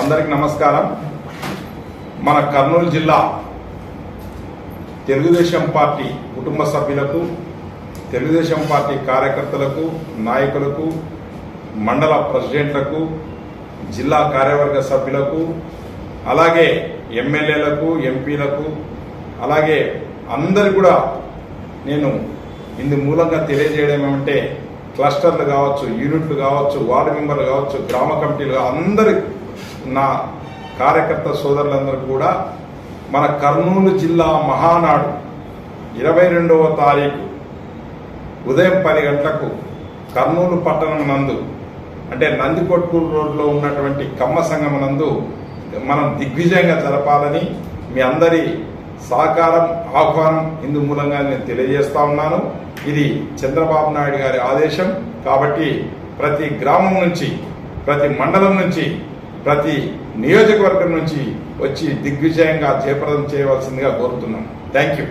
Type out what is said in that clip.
అందరికి నమస్కారం. మన కర్నూలు జిల్లా తెలుగుదేశం పార్టీ కుటుంబ సభ్యులకు తెలుగుదేశం పార్టీ కార్యకర్తలకు నాయకులకు మండల ప్రెసిడెంట్లకు జిల్లా కార్యవర్గ సభ్యులకు అలాగే ఎమ్మెల్యేలకు ఎంపీలకు అలాగే అందరు కూడా నేను ఇందు మూలంగా తెలియజేయడం ఏమంటే క్లస్టర్లు కావచ్చు యూనిట్లు కావచ్చు వార్డు మెంబర్లు కావచ్చు గ్రామ కమిటీలు కావచ్చు, అందరి నా కార్యకర్త సోదరులందరూ కూడా మన కర్నూలు జిల్లా మహానాడు ఇరవై రెండవ తారీఖు ఉదయం పది గంటలకు కర్నూలు పట్టణం నందు అంటే నందికొట్కూరు రోడ్లో ఉన్నటువంటి కమ్మ సంఘం నందు మనం దిగ్విజయంగా జరపాలని మీ అందరి సహకారం ఆహ్వానం ఇందు మూలంగా నేను తెలియజేస్తా ఉన్నాను. ఇది చంద్రబాబు నాయుడు గారి ఆదేశం. కాబట్టి ప్రతి గ్రామం నుంచి ప్రతి మండలం నుంచి ప్రతి నియోజకవర్గం నుంచి వచ్చి దిగ్విజయంగా జయప్రదం చేయవలసిందిగా కోరుతున్నాను. Thank you